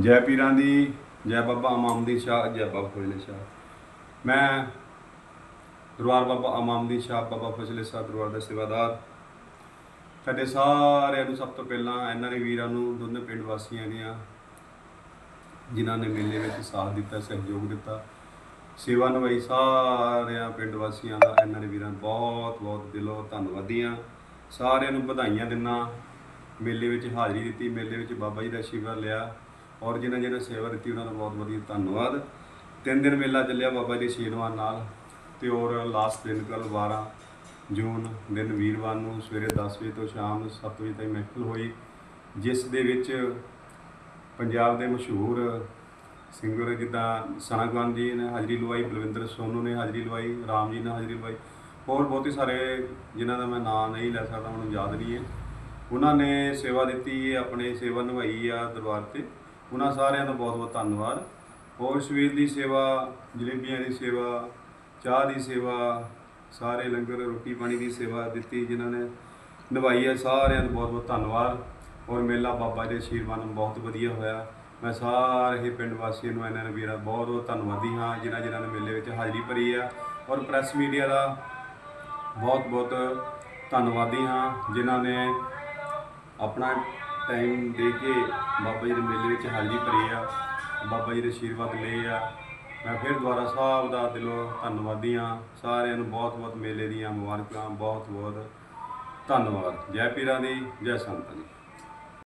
ਜੈ ਪੀਰਾਂ ਦੀ, ਜੈ ਬਾਬਾ ਇਮਾਮਦੀ ਸ਼ਾਹ, ਜੈ ਬਾਬਾ ਫਜ਼ਲੇ ਸ਼ਾਹ। ਮੈਂ ਦਰਬਾਰ ਬਾਬਾ ਇਮਾਮਦੀ ਸ਼ਾਹ, ਬਾਬਾ ਫਜ਼ਲੇ ਸ਼ਾਹ ਦਰਬਾਰ ਦਾ ਸੇਵਾਦਾਰ। ਸਾਡੇ ਸਾਰਿਆਂ ਨੂੰ ਸਭ ਤੋਂ ਪਹਿਲਾਂ ਇਹਨਾਂ ਨੇ ਵੀਰਾਂ ਨੂੰ, ਦੋਨੇ ਪਿੰਡ ਵਾਸੀਆਂ ਦੀਆਂ, ਜਿਨ੍ਹਾਂ ਨੇ ਮੇਲੇ ਵਿੱਚ ਸਾਥ ਦਿੱਤਾ, ਸਹਿਯੋਗ ਦਿੱਤਾ, ਸੇਵਾ ਨਿਭਾਈ ਸਾਰਿਆਂ ਪਿੰਡ ਵਾਸੀਆਂ ਦਾ, ਇਹਨਾਂ ਨੇ ਵੀਰਾਂ ਬਹੁਤ ਬਹੁਤ ਦਿਲੋਂ ਧੰਨਵਾਦੀ ਹਾਂ ਸਾਰਿਆਂ ਨੂੰ ਵਧਾਈਆਂ ਦਿੰਨਾ। ਮੇਲੇ ਵਿੱਚ ਹਾਜ਼ਰੀ ਦਿੱਤੀ, ਮੇਲੇ ਵਿੱਚ ਬਾਬਾ ਜੀ ਦਾ ਆਸ਼ੀਰਵਾਦ ਲਿਆ। ਔਰ ਜਿਨ੍ਹਾਂ ਜਿਨ੍ਹਾਂ ਸੇਵਾ ਦਿੱਤੀ, ਉਹਨਾਂ ਦਾ ਬਹੁਤ ਵਧੀਆ ਧੰਨਵਾਦ। ਤਿੰਨ ਦਿਨ ਮੇਲਾ ਚੱਲਿਆ ਬਾਬਾ ਜੀ ਦੇ ਆਸ਼ੀਰਵਾਦ ਨਾਲ ਤੇ ਔਰ ਲਾਸਟ ਦਿਨ ਕੱਲ 12 ਜੂਨ ਦਿਨ ਵੀਰਵਾਰ ਨੂੰ ਸਵੇਰੇ 10 ਵਜੇ ਤੋਂ ਸ਼ਾਮ ਨੂੰ 7 ਵਜੇ ਤੱਕ ਮਹਿਫਲ ਹੋਈ, ਜਿਸ ਦੇ ਵਿੱਚ ਪੰਜਾਬ ਦੇ ਮਸ਼ਹੂਰ ਸਿੰਗਰ ਜਿੱਦਾਂ ਸਨਾਗਵਾਨ ਜੀ ਨੇ ਹਾਜ਼ਰੀ ਲਵਾਈ, ਬਲਵਿੰਦਰ ਸੋਨੂ ਨੇ ਹਾਜ਼ਰੀ ਲਵਾਈ, ਰਾਮ ਜੀ ਨੇ ਹਾਜ਼ਰੀ ਲਵਾਈ। ਹੋਰ ਬਹੁਤੇ ਸਾਰੇ ਜਿਨ੍ਹਾਂ ਦਾ ਮੈਂ ਨਾਮ ਨਹੀਂ ਲੈ ਸਕਦਾ, ਮੈਨੂੰ ਯਾਦ ਨਹੀਂ ਹੈ। ਉਹਨਾਂ ਨੇ ਸੇਵਾ ਦਿੱਤੀ ਹੈ ਆਪਣੇ ਸੇਵਾ ਨਿਭਾਈ ਆ ਦਰਬਾਰ ਤੇ। ਉਹਨਾਂ ਸਾਰਿਆਂ ਦਾ ਬਹੁਤ ਬਹੁਤ ਧੰਨਵਾਦ। ਹੋਰ ਸਵੇਰ ਦੀ ਸੇਵਾ, ਜਲੇਬੀਆਂ ਦੀ ਸੇਵਾ, ਚਾਹ ਦੀ ਸੇਵਾ, ਸਾਰੇ ਲੰਗਰ, ਰੋਟੀ ਪਾਣੀ ਦੀ ਸੇਵਾ ਦਿੱਤੀ ਜਿਨ੍ਹਾਂ ਨੇ ਨਿਭਾਈ ਹੈ। ਸਾਰਿਆਂ ਦਾ ਬਹੁਤ ਬਹੁਤ ਧੰਨਵਾਦ। ਔਰ ਮੇਲਾ ਬਾਬਾ ਦੇ ਆਸ਼ੀਰਵਾਦ ਨਾਲ ਬਹੁਤ ਵਧੀਆ ਹੋਇਆ। ਮੈਂ ਸਾਰੇ ਪਿੰਡ ਵਾਸੀਆਂ ਨੂੰ, ਇਹਨਾਂ ਨੇ ਵੀਰਾ ਬਹੁਤ ਬਹੁਤ ਧੰਨਵਾਦੀ ਹਾਂ, ਜਿਨ੍ਹਾਂ ਜਿਨ੍ਹਾਂ ਨੇ ਮੇਲੇ ਵਿੱਚ ਹਾਜ਼ਰੀ ਭਰੀ ਆ ਔਰ ਪ੍ਰੈਸ ਮੀਡੀਆ ਦਾ ਬਹੁਤ ਬਹੁਤ ਧੰਨਵਾਦੀ ਹਾਂ, ਜਿਨ੍ਹਾਂ ਨੇ ਆਪਣਾ ਟਾਈਮ ਦੇ ਕੇ ਬਾਬਾ ਜੀ ਦੇ ਮੇਲੇ ਵਿੱਚ ਹਾਜ਼ਰੀ ਭਰੀ ਆ, ਬਾਬਾ ਜੀ ਦੇ ਆਸ਼ੀਰਵਾਦ ਲਏ ਆ। ਮੈਂ ਫਿਰ ਦੁਆਰਾ ਸਾਹਿਬ ਦਾ ਦਿਲੋਂ ਧੰਨਵਾਦੀ ਹਾਂ। ਸਾਰਿਆਂ ਨੂੰ ਬਹੁਤ ਬਹੁਤ ਮੇਲੇ ਦੀਆਂ ਮੁਬਾਰਕਾਂ, ਬਹੁਤ ਬਹੁਤ ਧੰਨਵਾਦ। ਜੈ ਪੀਰਾਂ ਦੀ, ਜੈ ਸੰਤਾਂ ਦੀ।